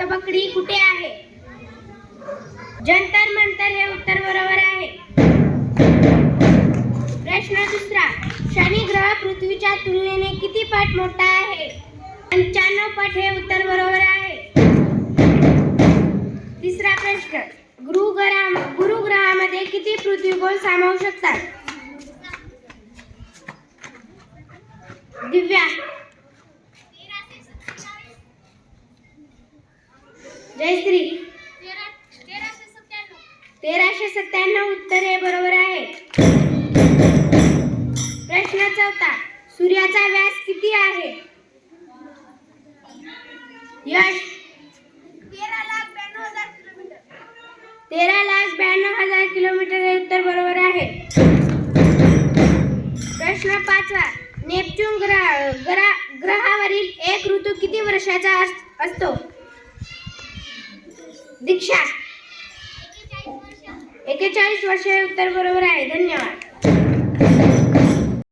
तबकडी कुठे आहे? जंतर मंतर हे उत्तर बरोबर आहे. प्रश्न दुसरा शनी ग्रह पृथ्वीच्या तुलनेने किती पट मोठा आहे? पंच्याण्णव पट हे उत्तर बरोबर आहे. तिसरा प्रश्न गुरुग्रहा गुरुग्रहामध्ये किती पृथ्वीगोल सामावू शकतात? दिव्या जयश्री तेराशे सत्त्याण्णव उत्तर हे बरोबर आहे. प्रश्न चौथा सूर्याचा व्यास किती आहे? यश. तेरा लाख ब्याण्णव हजार किलोमीटर हे उत्तर बरोबर आहे. प्रश्न पाचवा नेपच्यून ग्रह ग्रह ग्रहावरील एक ऋतू किती वर्षाचा अस- असतो? दीक्षा. एकेचाळीस वर्ष उत्तर बरोबर आहे. धन्यवाद.